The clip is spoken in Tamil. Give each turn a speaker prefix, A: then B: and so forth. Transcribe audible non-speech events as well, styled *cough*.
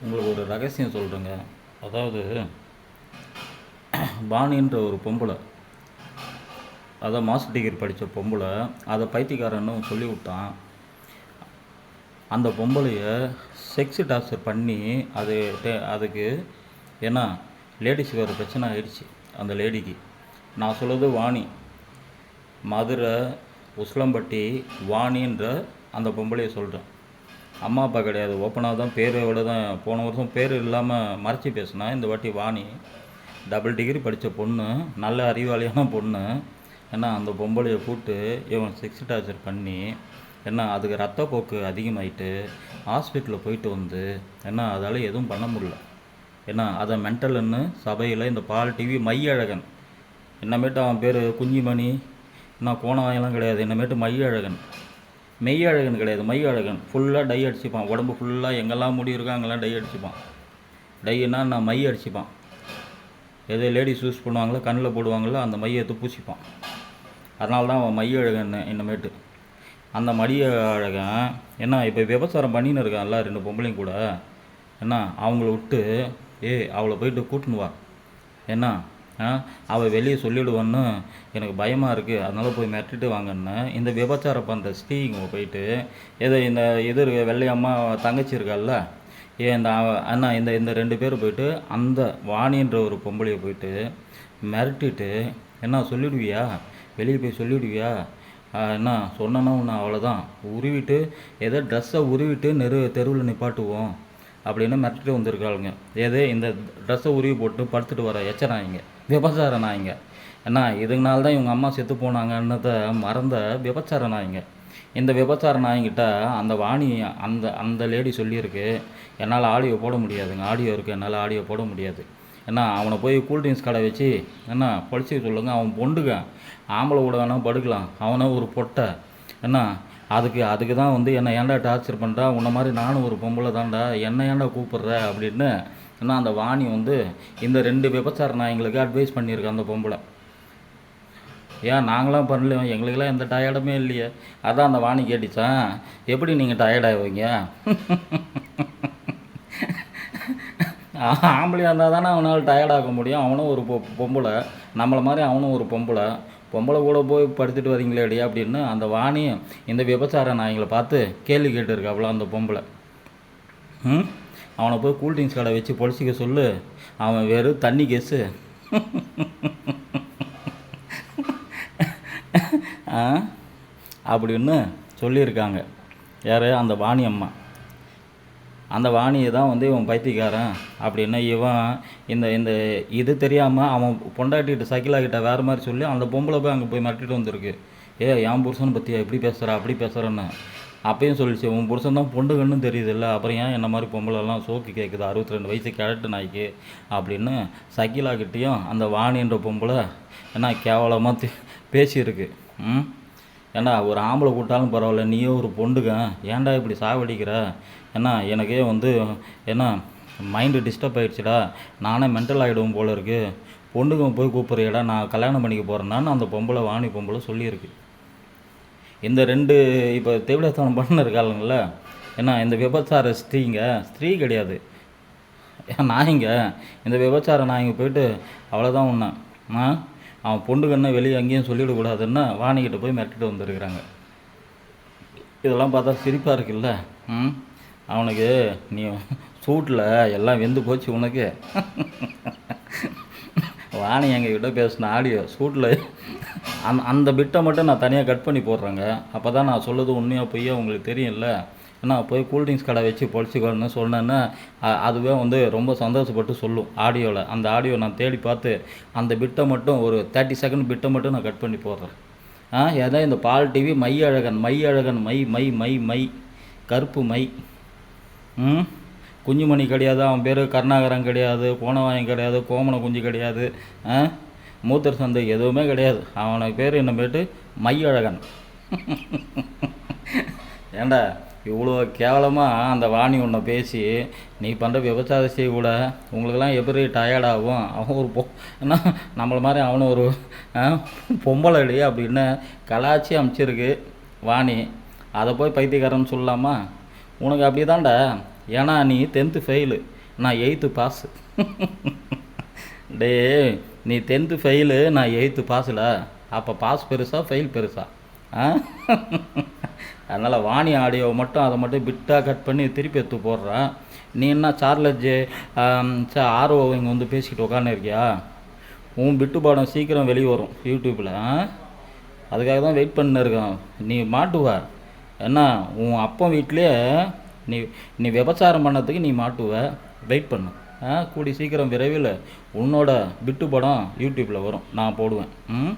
A: உங்களுக்கு ஒரு ரகசியம் சொல்கிறேங்க அதாவது பாணின்ற ஒரு பொம்பளை அதான் மாஸ்டர் டிகிரி படித்த பொம்பளை அதை பைத்தியக்காரன்னு சொல்லி விட்டான். அந்த பொம்பளையை செக்ஸ் டார்ச்சர் பண்ணி அது டே- அதுக்கு ஏன்னா லேடிஸுக்கு ஒரு பிரச்சனை ஆயிடுச்சு அந்த லேடிக்கு. நான் சொல்கிறது வாணி. மதுரை உஸ்லம்பட்டி வாணின்ற அந்த பொம்பளையை சொல்கிறேன் அம்மா அப்பா கிடையாது. ஓப்பனாக தான் பேரோட தான் போன வருஷம் பேர் இல்லாமல் மறைச்சி பேசினா இந்த வாட்டி வாணி. டபுள் டிகிரி படித்த பொண்ணு நல்ல அறிவாளியான பொண்ணு. ஏன்னா அந்த பொம்பளையை கூப்பிட்டு இவன் செக்ஸ் டார்ச்சர் பண்ணி என்ன அதுக்கு ரத்தப்போக்கு அதிகமாயிட்டு ஹாஸ்பிட்டலில் போயிட்டு வந்து என்ன அதால் எதுவும் பண்ண முடியல. ஏன்னா அதை மென்டல்னு சபையில் இந்த பால் டிவி மையழகன். என்னமேட்டு அவன் பேர் குஞ்சிமணி. நான் கோணவாயெல்லாம் கிடையாது. என்னமேட்டு மையழகன். மெய் அழகன் கிடையாது மையழகன். ஃபுல்லாக டை அடிச்சுப்பான். உடம்பு ஃபுல்லாக எங்கெல்லாம் முடி இருக்கோ அங்கெல்லாம் டை அடிச்சுப்பான். டைன்னா நான் மை அடிச்சுப்பான். எது லேடிஸ் யூஸ் பண்ணுவாங்களோ கண்ணில் போடுவாங்களோ அந்த மையை எடுத்து பூசிப்பான். அதனால தான் அவன் மையழகன் இன்னமேட்டு அந்த மடிய அழகன் என்ன இப்போ விபச்சாரம் பண்ணின்னு இருக்கான்ல ரெண்டு பொம்பளையும் கூட. என்ன அவங்கள விட்டு ஏய் அவளை போயிட்டு கூட்டின்னு வா. என்ன அவள் வெளியே சொல்லிவிடுவான்னு எனக்கு பயமாக இருக்குது அதனால் போய் மிரட்டிட்டு வாங்கன்னு இந்த விபச்சாரம் பண்ணுற ஸ்ரீங்க போயிட்டு ஏதோ இந்த இது இருக்கு வெள்ளையம்மா தங்கச்சி இருக்கால்ல ஏ இந்த அண்ணா இந்த இந்த ரெண்டு பேர் போயிட்டு அந்த வாணின்ற ஒரு பொம்பளையை போயிட்டு மிரட்டிட்டு என்ன சொல்லிவிடுவியா வெளியே போய் சொல்லிவிடுவியா என்ன சொன்னேன்னா ஒன்று அவ்வளோதான் உருவிட்டு ஏதோ ட்ரெஸ்ஸை உருவிட்டு நெரு தெருவில் நிப்பாட்டுவோம். அப்படின்னு மிரட்டிட்டு வந்திருக்காளுங்க. ஏதே இந்த ட்ரெஸ்ஸை உருவி போட்டு படுத்துட்டு வர எச்ச நாய்ங்க. விபச்சார நாய்ங்க. என்ன? இதுனால தான் இவங்க அம்மா செத்து போனாங்கன்னதை மறந்த விபச்சார நாய்ங்க. இந்த விபச்சார நாய்கிட்ட அந்த வாணி அந்த அந்த லேடி சொல்லியிருக்கு என்னால் ஆடியோ போட முடியாதுங்க. ஆடியோ இருக்குது என்னால் ஆடியோ போட முடியாது. ஏன்னா அவனை போய் கூல்ட்ரிங்க்ஸ் கடை வச்சு என்ன? படிச்சு சொல்லுங்கள் அவன் பொண்டுங்க. ஆம்பளை கூட வேணால் படுக்கலாம். அவனை ஒரு பொட்டை. என்ன? அதுக்கு அதுக்கு தான் வந்து என்னை ஏன்டா டார்ச்சர் பண்ணுறா உன்ன மாதிரி நானும் ஒரு பொம்பளை தான்டா. என்ன ஏன்டா கூப்பிட்ற? அப்படின்னு என்ன அந்த வாணி வந்து இந்த ரெண்டு விபச்சார நாயங்களுக்கு அட்வைஸ் பண்ணியிருக்கேன் அந்த பொம்பளை. ஏன் நாங்களாம் பண்ணலையோ எங்களுக்கெல்லாம் எந்த டயர்டுமே இல்லையே. அதான் அந்த வாணி கேட்டுச்சான் எப்படி நீங்கள் டயர்டாகுவீங்க ஆம்பளையாக இருந்தால் தானே அவனால் டயர்டாக முடியும். அவனும் ஒரு பொ பொம்பளை. நம்மளை மாதிரி அவனும் ஒரு பொம்பளை. பொம்பளை கூட போய் படுத்துட்டு வரீங்களேடி அப்படின்னு அந்த வாணியும் இந்த விபச்சார எங்களை பார்த்து கேள்வி கேட்டுருக்காப்புல அந்த பொம்பளை. ம்? அவனை போய் கூல்ட்ரிங்க்ஸ் கடை வச்சு பொழிச்சிக்க சொல்லு. அவன் வெறும் தண்ணி கேஸு. ஆ? அப்படின்னு சொல்லியிருக்காங்க. யார்? அந்த வாணி அம்மா அந்த வாணியை தான் வந்து இவன் பைத்தியக்காரன் அப்படின்னு இவன் இந்த இந்த இது தெரியாமல் அவன் பொண்டாட்டிகிட்ட சக்கிலாக்கிட்ட வேறு மாதிரி சொல்லி அந்த பொம்பளை போய் அங்கே போய் மிரட்டிட்டு வந்திருக்கு. ஏ என் புருஷனை பற்றியா இப்படி பேசுகிறா அப்படி பேசுகிறேன்னு அப்பயும் சொல்லிச்சு உன் புருஷன் தான் பொண்டுகன்னு தெரியுதுல்ல அப்புறம் ஏன் என்ன மாதிரி பொம்பளைலாம் சோக்கு கேட்குது அறுபத்தி ரெண்டு வயசு கிழட்டு நாய்க்கு அப்படின்னு சக்கிலாக்கிட்டேயும் அந்த வாணின்ற பொம்பளை என்ன கேவலமாக பேசியிருக்கு. ம்? ஏண்டா ஒரு ஆம்பளை கூட்டாலும் பரவாயில்ல நீயோ ஒரு பொண்டுங்க ஏன்டா இப்படி சாவடிக்கிற? ஏன்னா எனக்கே வந்து என்ன மைண்டு டிஸ்டர்ப் ஆகிடுச்சிடா நானே மென்டல் ஆகிடுவோம் போல இருக்குது பொண்டுங்க போய் கூப்பிட்றியடா நான் கல்யாணம் பண்ணிக்க போகிறேன்னான்னு அந்த பொம்பளை வாணி பொம்பளை சொல்லியிருக்கு. இந்த ரெண்டு இப்போ தேவிடஸ்தானம் பண்ண இருக்காளுங்கள ஏன்னா இந்த விபச்சார ஸ்திரீங்க ஸ்திரீ கிடையாது. ஏன் நாய்ங்க இந்த விபச்சார நாய்ங்க போயிட்டு அவ்வளோதான் உன்னை. ஆ? அவன் பொண்டுகன்னு வெளியே அங்கேயும் சொல்லிவிடக்கூடாதுன்னு வாணிக்கிட்ட போய் மிரட்டிட்டு வந்திருக்கிறாங்க. இதெல்லாம் பார்த்தா சிரிப்பாக இருக்குல்ல? ம்? அவனுக்கு நீ சூட்டில் எல்லாம் வெந்து போச்சு உனக்கு. வாணி எங்ககிட்ட பேசின ஆடியோ சூட்டில் அந் அந்த பிட்டை மட்டும் நான் தனியாக கட் பண்ணி போடுறேங்க. அப்போ தான் நான் சொல்லுது உண்மையாக பொய்யா உங்களுக்கு தெரியும்ல? ஏன்னா போய் கூல்ட்ரிங்க்ஸ் கடை வச்சு பொழிச்சிக்கோன்னு சொன்னேன்னா அதுவே வந்து ரொம்ப சந்தோஷப்பட்டு சொல்லும் ஆடியோவில் அந்த ஆடியோ நான் தேடி பார்த்து அந்த பிட்டை மட்டும் ஒரு தேர்ட்டி செகண்ட் பிட்டை மட்டும் நான் கட் பண்ணி போடுறேன். ஆ ஏதோ இந்த பால் டிவி மை அழகன் மை அழகன் மை மை மை மை கருப்பு மை. ம்? குஞ்சுமணி கிடையாது அவன் பேர் கருணாகரன் கிடையாது கோணவாயம் கிடையாது கோமன குஞ்சு கிடையாது ஆ? மூத்தர் சந்தை எதுவுமே கிடையாது. அவனுக்கு பேர் என்ன பேட்டு மையழகன் *laughs* ஏண்டா? இவ்வளோ கேவலமாக அந்த வாணி உன்னை பேசி நீ பண்ணுற விபச்சார செய்ய கூட உங்களுக்கெல்லாம் எப்படி டயர்டாகும் அவன் ஒரு பொ என்ன நம்மளை மாதிரி அவனும் ஒரு ஆ, பொம்பளை அப்படின்னு கலாச்சி அமைச்சிருக்கு வாணி. அதை போய் பைத்தியக்காரன் சொல்லலாமா? உனக்கு அப்படி தான்டா ஏன்னா நீ டென்த்து ஃபெயிலு நான் எயித்து பாஸு டே நீ டென்த்து ஃபெயிலு நான் எயித்து பாஸில் அப்போ பாஸ் பெருசா ஃபெயில் பெருசா? ஆ? அதனால் வாணி ஆடியோ மட்டும் அதை மட்டும் பிட்டாக கட் பண்ணி திருப்பி எடுத்து போடுறேன் நீ என்ன சார்லஜ் ஆர்ஓ இங்கே வந்து பேசிக்கிட்டு உட்காந்துருக்கியா உன் பிட்டு பாடம் சீக்கிரம் வெளியே வரும் யூடியூப்பில் அதுக்காக தான் வெயிட் பண்ணிருக்கேன் நீ மாட்டுவ? என்ன உன் அப்பன் வீட்லேயே நீ நீ விபச்சாரம் பண்ணதுக்கு நீ மாட்டுவ? வெயிட் பண்ணு. ஆ கூடி சீக்கிரம் விரைவில் உன்னோட பிட்டு படம் யூடியூப்பில் வரும். நான் போடுவேன். ம்?